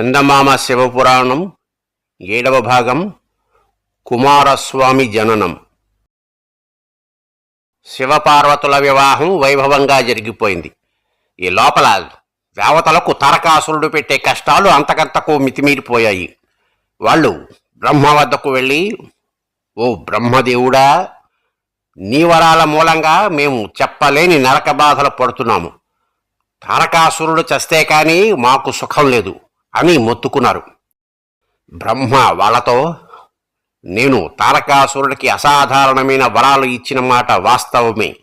చందమామ శివపురాణం ఏడవ భాగం కుమారస్వామి జననం. శివపార్వతుల వివాహం వైభవంగా జరిగిపోయింది. ఈ లోపల దేవతలకు తారకాసురుడు పెట్టే కష్టాలు అంతకంతకు మితిమీరిపోయాయి. వాళ్ళు బ్రహ్మ వద్దకు వెళ్ళి ఓ బ్రహ్మదేవుడా నీ వరాల మూలంగా మేము చెప్పలేని నరక బాధలు పడుతున్నాము. తారకాసురుడు చస్తే కానీ మాకు సుఖం లేదు. అని మొత్తుకున్నారు బ్రహ్మ వాళ్ళతో నేను తారకాసురుడికి అసాధారణమైన వరాలు ఇచ్చిన మాట వాస్తవమే.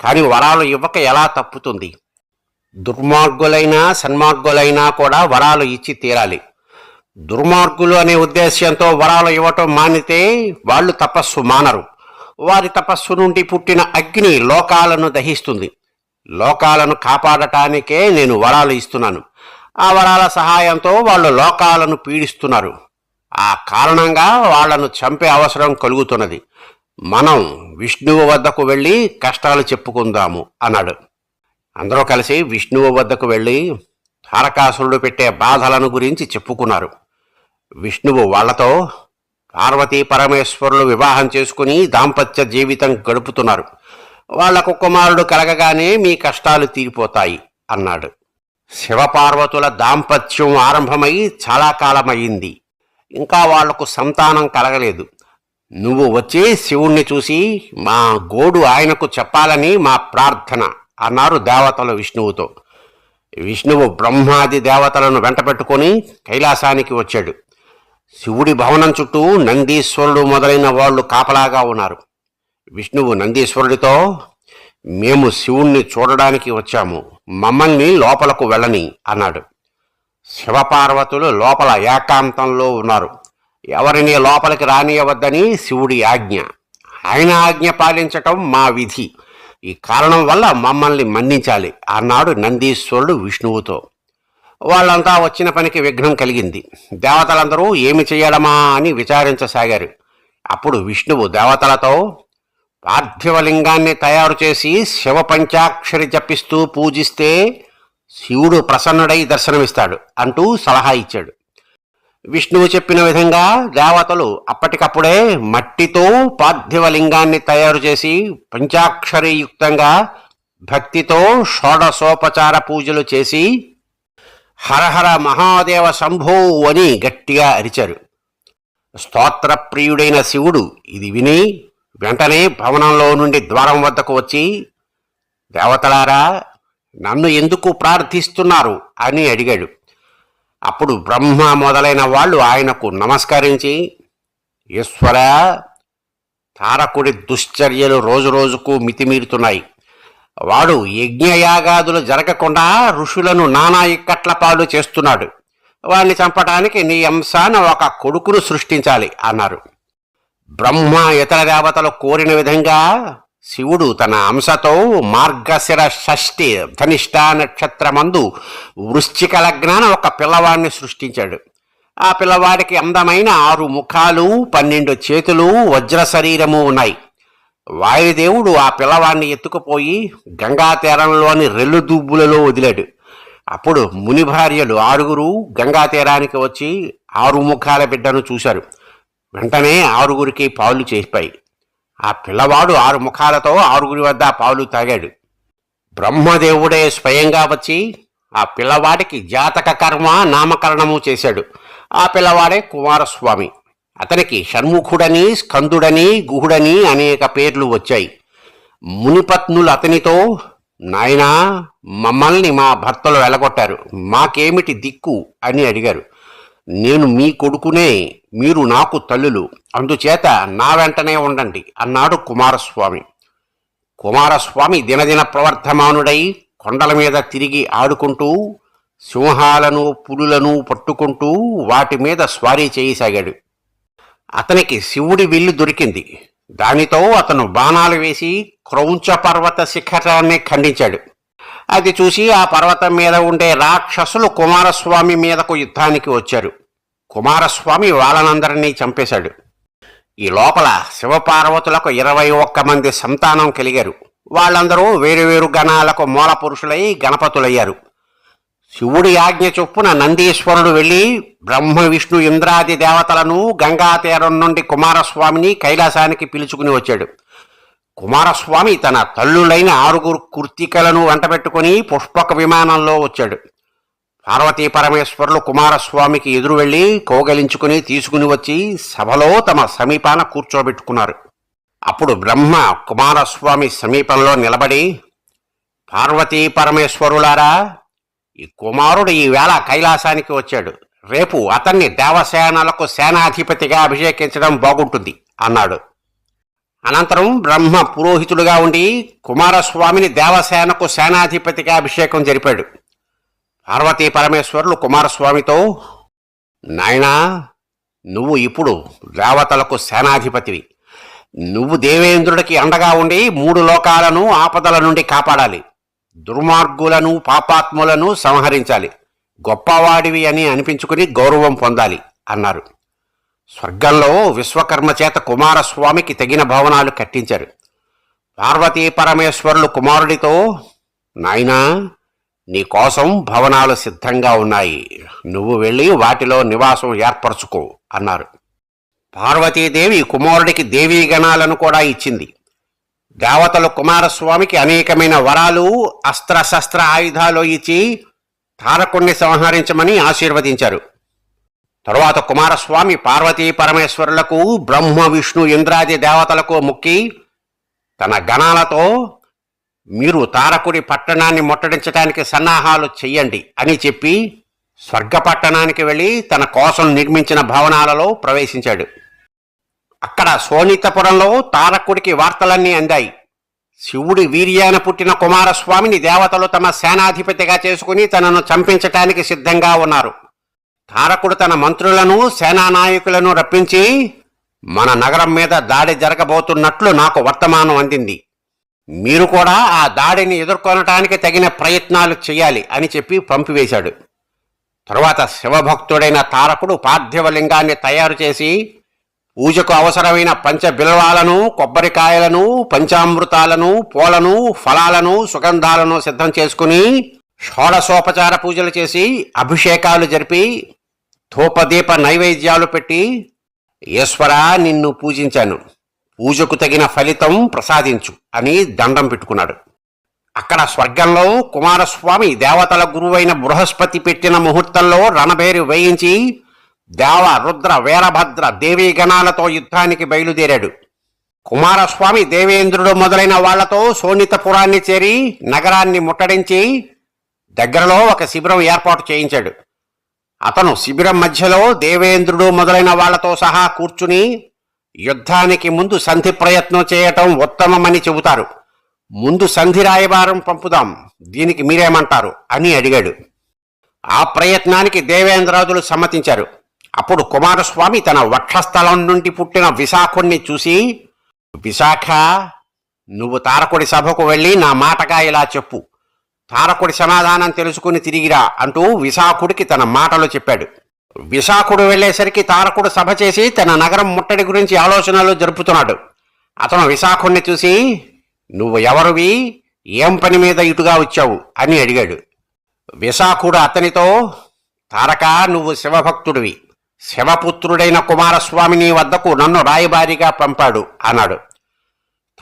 కానీ వరాలు ఇవ్వక ఎలా తప్పుతుంది? దుర్మార్గులైనా సన్మార్గులైనా కూడా వరాలు ఇచ్చి తీరాలి. దుర్మార్గులు అనే ఉద్దేశ్యంతో వరాలు ఇవ్వటం మానితే వాళ్ళు తపస్సు మానరు. వారి తపస్సు నుండి పుట్టిన అగ్ని లోకాలను దహిస్తుంది. లోకాలను కాపాడటానికే నేను వరాలు ఇస్తున్నాను. ఆ వరాల సహాయంతో వాళ్ళు లోకాలను పీడిస్తున్నారు. ఆ కారణంగా వాళ్ళను చంపే అవసరం కలుగుతున్నది. మనం విష్ణువు వద్దకు వెళ్ళి కష్టాలు చెప్పుకుందాము అన్నాడు. అందరూ కలిసి విష్ణువు వద్దకు వెళ్ళి తారకాసురుడు పెట్టే బాధలను గురించి చెప్పుకున్నారు. విష్ణువు వాళ్ళతో పార్వతీ పరమేశ్వరులు వివాహం చేసుకుని దాంపత్య జీవితం గడుపుతున్నారు. వాళ్ళకు కుమారుడు కలగగానే మీ కష్టాలు తీరిపోతాయి అన్నాడు. శివపార్వతుల దాంపత్యం ఆరంభమై చాలా కాలమయ్యింది. ఇంకా వాళ్ళకు సంతానం కలగలేదు. నువ్వు వచ్చి శివుణ్ణి చూసి మా గోడు ఆయనకు చెప్పాలని మా ప్రార్థన అన్నారు దేవతలు విష్ణువుతో. విష్ణువు బ్రహ్మాది దేవతలను వెంటపెట్టుకొని కైలాసానికి వచ్చాడు. శివుడి భవనం చుట్టూ నందీశ్వరుడు మొదలైన వాళ్ళు కాపలాగా ఉన్నారు. విష్ణువు నందీశ్వరుడితో మేము శివుణ్ణి చూడడానికి వచ్చాము. మమ్మల్ని లోపలకు వెళ్ళని అన్నాడు. శివపార్వతులు లోపల ఏకాంతంలో ఉన్నారు. ఎవరిని లోపలికి రానియవద్దని శివుడి ఆజ్ఞ. ఆయన ఆజ్ఞ పాలించటం మా విధి. ఈ కారణం వల్ల మమ్మల్ని మన్నించాలి అన్నాడు నందీశ్వరుడు విష్ణువుతో. వాళ్ళంతా వచ్చిన పనికి విఘ్నం కలిగింది. దేవతలందరూ ఏమి చేయడమా అని విచారించసాగారు. అప్పుడు విష్ణువు దేవతలతో పార్థివలింగాన్ని తయారు చేసి శివ పంచాక్షరి జపిస్తూ పూజిస్తే శివుడు ప్రసన్నుడై దర్శనమిస్తాడు అంటూ సలహా ఇచ్చాడు. విష్ణువు చెప్పిన విధంగా దేవతలు అప్పటికప్పుడే మట్టితో పార్థివలింగాన్ని తయారు చేసి పంచాక్షరియుక్తంగా భక్తితో షోడసోపచార పూజలు చేసి హరహర మహాదేవ శంభో అని గట్టిగా అరిచారు. స్తోత్రప్రియుడైన శివుడు ఇది విని వెంటనే భవనంలో నుండి ద్వారం వద్దకు వచ్చి దేవతలారా నన్ను ఎందుకు ప్రార్థిస్తున్నారు అని అడిగాడు. అప్పుడు బ్రహ్మ మొదలైన వాళ్ళు ఆయనకు నమస్కరించి ఈశ్వర తారకుడి దుశ్చర్యలు రోజురోజుకు మితిమీరుతున్నాయి. వాడు యజ్ఞయాగాదులు జరగకుండా ఋషులను నానా ఇక్కట్ల పాలు చేస్తున్నాడు. వాడిని చంపటానికి నీ అంశాన ఒక కొడుకును సృష్టించాలి అన్నారు. బ్రహ్మ ఇతర దేవతలు కోరిన విధంగా శివుడు తన అంశతో మార్గశిర షష్ఠి ధనిష్ట నక్షత్రమందు వృశ్చిక లగ్నాన ఒక పిల్లవాడిని సృష్టించాడు. ఆ పిల్లవాడికి అందమైన ఆరు ముఖాలు పన్నెండు చేతులు వజ్ర శరీరము ఉన్నాయి. వాయుదేవుడు ఆ పిల్లవాడిని ఎత్తుకుపోయి గంగా తీరంలోని రెల్లు దుబ్బులలో వదిలాడు. అప్పుడు ముని భార్యలు ఆరుగురు గంగా తీరానికి వచ్చి ఆరు ముఖాల బిడ్డను చూశారు. వెంటనే ఆరుగురికి పాలు చేసిపాయి. ఆ పిల్లవాడు ఆరు ముఖాలతో ఆరుగురి వద్ద పాలు తాగాడు. బ్రహ్మదేవుడే స్వయంగా వచ్చి ఆ పిల్లవాడికి జాతక కర్మ నామకరణము చేశాడు. ఆ పిల్లవాడే కుమారస్వామి. అతనికి షణ్ముఖుడని స్కందుడని గుహుడని అనేక పేర్లు వచ్చాయి. మునిపత్నులు అతనితో నాయనా మమ్మల్ని మా భర్తలు వెలగొట్టారు. మాకేమిటి దిక్కు? అని అడిగారు. నేను మీ కొడుకునే మీరు నాకు తల్లులు. అందుచేత నా వెంటనే ఉండండి అన్నాడు కుమారస్వామి. కుమారస్వామి దినదిన ప్రవర్ధమానుడై కొండల మీద తిరిగి ఆడుకుంటూ సింహాలను పులులను పట్టుకుంటూ వాటి మీద స్వారీ చేయసాగాడు. అతనికి శివుడి విల్లు దొరికింది. దానితో అతను బాణాలు వేసి క్రౌంచ పర్వత శిఖరాన్ని ఖండించాడు. అది చూసి ఆ పర్వతం మీద ఉండే రాక్షసులు కుమారస్వామి మీదకు యుద్ధానికి వచ్చారు. కుమారస్వామి వాళ్ళనందరినీ చంపేశాడు. ఈ లోపల శివపార్వతులకు ఇరవై ఒక్క మంది సంతానం కలిగారు. వాళ్ళందరూ వేరువేరు గణాలకు మూల పురుషులై గణపతులయ్యారు. శివుడి ఆజ్ఞ చొప్పున నందీశ్వరుడు వెళ్ళి బ్రహ్మ విష్ణు ఇంద్రాది దేవతలను గంగా తీరం నుండి కుమారస్వామిని కైలాసానికి పిలుచుకుని వచ్చాడు. కుమారస్వామి తన తల్లులైన ఆరుగురు కుర్తికలను వెంటబెట్టుకుని పుష్పక విమానంలో వచ్చాడు. పార్వతీ పరమేశ్వరులు కుమారస్వామికి ఎదురు వెళ్ళి కౌగలించుకుని తీసుకుని వచ్చి సభలో తమ సమీపాన కూర్చోబెట్టుకున్నారు. అప్పుడు బ్రహ్మ కుమారస్వామి సమీపంలో నిలబడి పార్వతీ పరమేశ్వరులారా ఈ కుమారుడు ఈవేళ కైలాసానికి వచ్చాడు. రేపు అతన్ని దేవసేనలకు సేనాధిపతిగా అభిషేకించడం బాగుంటుంది అన్నాడు. అనంతరం బ్రహ్మ పురోహితుడుగా ఉండి కుమారస్వామిని దేవసేనకు సేనాధిపతిగా అభిషేకం జరిపాడు. పార్వతీ పరమేశ్వరులు కుమారస్వామితో నాయనా నువ్వు ఇప్పుడు దేవతలకు సేనాధిపతివి. నువ్వు దేవేంద్రుడికి అండగా ఉండి మూడు లోకాలను ఆపదల నుండి కాపాడాలి. దుర్మార్గులను పాపాత్ములను సంహరించాలి. గొప్పవాడివి అని అనిపించుకుని గౌరవం పొందాలి అన్నారు. స్వర్గంలో విశ్వకర్మ చేత కుమారస్వామికి తగిన భవనాలు కట్టించారు. పార్వతీ పరమేశ్వరులు కుమారుడితో నాయనా నీకోసం భవనాలు సిద్ధంగా ఉన్నాయి. నువ్వు వెళ్ళి వాటిలో నివాసం ఏర్పరచుకో అన్నారు. పార్వతీదేవి కుమారుడికి దేవీ గణాలను కూడా ఇచ్చింది. దేవతలు కుమారస్వామికి అనేకమైన వరాలు అస్త్రశస్త్ర ఆయుధాలు ఇచ్చి తారకుణ్ణి సంహరించమని ఆశీర్వదించారు. తరువాత కుమారస్వామి పార్వతీ పరమేశ్వరులకు బ్రహ్మ విష్ణు ఇంద్రాది దేవతలకు ముక్కి తన గణాలతో మీరు తారకుడి పట్టణాన్ని ముట్టడించడానికి సన్నాహాలు చెయ్యండి అని చెప్పి స్వర్గ పట్టణానికి వెళ్ళి తన కోసం నిర్మించిన భవనాలలో ప్రవేశించాడు. అక్కడ సోనితపురంలో తారకుడికి వార్తలన్నీ అందాయి. శివుడి వీర్యాన పుట్టిన కుమారస్వామిని దేవతలు తమ సేనాధిపతిగా చేసుకుని తనను చంపించటానికి సిద్ధంగా ఉన్నారు. తారకుడు తన మంత్రులను సేనానాయకులను రప్పించి మన నగరం మీద దాడి జరగబోతున్నట్లు నాకు వర్తమానం అందింది. మీరు కూడా ఆ దాడిని ఎదుర్కొనటానికి తగిన ప్రయత్నాలు చేయాలి అని చెప్పి పంపివేశాడు. తరువాత శివభక్తుడైన తారకుడు పార్థివలింగాన్ని తయారు చేసి పూజకు అవసరమైన పంచబిల్వాలను కొబ్బరికాయలను పంచామృతాలను పూలను ఫలాలను సుగంధాలను సిద్ధం చేసుకుని షోడశోపచార పూజలు చేసి అభిషేకాలు జరిపి ధూపదీప నైవేద్యాలు పెట్టి ఈశ్వరా నిన్ను పూజించాను. పూజకు తగిన ఫలితం ప్రసాదించు అని దండం పెట్టుకున్నాడు. అక్కడ స్వర్గంలో కుమారస్వామి దేవతల గురువైన బృహస్పతి పెట్టిన ముహూర్తంలో రణబేరు వేయించి దేవ రుద్ర వీరభద్ర దేవీగణాలతో యుద్ధానికి బయలుదేరాడు. కుమారస్వామి దేవేంద్రుడు మొదలైన వాళ్ళతో సోనితపురాన్ని చేరి నగరాన్ని ముట్టడించి దగ్గరలో ఒక శిబిరం ఏర్పాటు చేయించాడు. అతను శిబిరం మధ్యలో దేవేంద్రుడు మొదలైన వాళ్ళతో సహా కూర్చుని యుద్ధానికి ముందు సంధి ప్రయత్నం చేయటం ఉత్తమమని చెబుతారు. ముందు సంధి రాయబారం పంపుదాం. దీనికి మీరేమంటారు? అని అడిగాడు. ఆ ప్రయత్నానికి దేవేంద్రాదులు సమ్మతించారు. అప్పుడు కుమారస్వామి తన వక్షస్థలం నుండి పుట్టిన విశాఖుణ్ణి చూసి విశాఖ నువ్వు తారకుడి సభకు వెళ్ళి నా మాటగా ఇలా చెప్పు. తారకుడి సమాధానం తెలుసుకుని తిరిగిరా అంటూ విశాఖుడికి తన మాటలు చెప్పాడు. విశాఖుడు వెళ్ళేసరికి తారకుడు సభ చేసి తన నగరం ముట్టడి గురించి ఆలోచనలు జరుపుతున్నాడు. అతను విశాఖుణ్ణి చూసి నువ్వు ఎవరువి? ఏం పని మీద ఇటుగా వచ్చావు? అని అడిగాడు. విశాఖుడు అతనితో తారక నువ్వు శివభక్తుడివి. శివపుత్రుడైన కుమారస్వామి నీ వద్దకు నన్ను రాయబారిగా పంపాడు అన్నాడు.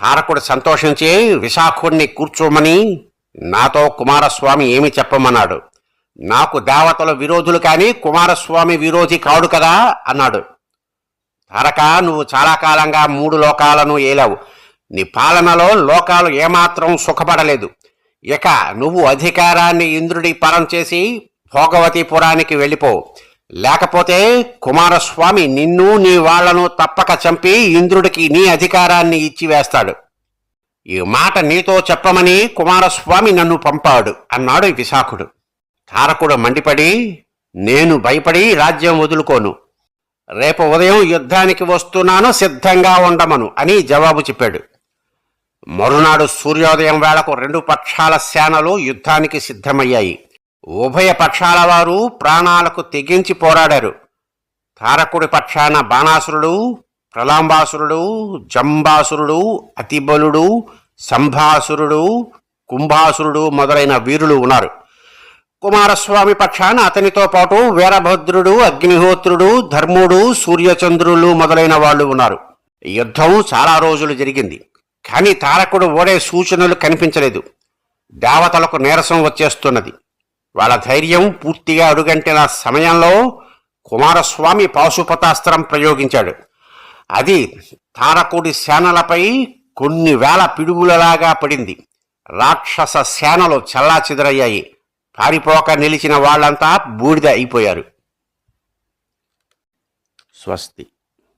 తారకుడు సంతోషించి విశాఖుణ్ణి కూర్చోమని నాతో కుమారస్వామి ఏమి చెప్పమన్నాడు? నాకు దేవతల విరోధులు కానీ కుమారస్వామి విరోధి కాడు కదా అన్నాడు. తారక నువ్వు చాలా కాలంగా మూడు లోకాలను ఏలావు. నీ పాలనలో లోకాలు ఏమాత్రం సుఖపడలేదు. ఇక నువ్వు అధికారాన్ని ఇంద్రుడి పరం చేసి భోగవతిపురానికి వెళ్ళిపోవు లేకపోతే కుమారస్వామి నిన్ను నీ వాళ్ళను తప్పక చంపి ఇంద్రుడికి నీ అధికారాన్ని ఇచ్చి వేస్తాడు. ఈ మాట నీతో చెప్పమని కుమారస్వామి నన్ను పంపాడు అన్నాడు విశాఖుడు. తారకుడు మండిపడి నేను భయపడి రాజ్యం వదులుకోను. రేపు ఉదయం యుద్ధానికి వస్తున్నాను సిద్ధంగా ఉండమను అని జవాబు చెప్పాడు. మరునాడు సూర్యోదయం వేళకు రెండు పక్షాల సేనలు యుద్ధానికి సిద్ధమయ్యాయి. ఉభయ పక్షాల వారు ప్రాణాలకు తెగించి పోరాడారు. తారకుడి పక్షాన బాణాసురుడు ప్రలాంబాసురుడు జంబాసురుడు అతిబలుడు సంభాసురుడు కుంభాసురుడు మొదలైన వీరులు ఉన్నారు. కుమారస్వామి పక్షాన అతనితో పాటు వీరభద్రుడు అగ్నిహోత్రుడు ధర్ముడు సూర్యచంద్రులు మొదలైన వాళ్ళు ఉన్నారు. యుద్ధం చాలా రోజులు జరిగింది. కానీ తారకుడు ఓడే సూచనలు కనిపించలేదు. దేవతలకు నీరసం వచ్చేస్తున్నది. వాళ్ళ ధైర్యం పూర్తిగా అడుగంటిన సమయంలో కుమారస్వామి పాశుపతాస్త్రం ప్రయోగించాడు. అది తారకుడి సేనలపై కొన్ని వేల పిడుగులలాగా పడింది. రాక్షస సేనలు చల్లాచెదరయ్యాయి. పారిపోక నిలిచిన వాళ్ళంతా బూడిద అయిపోయారు. స్వస్తి.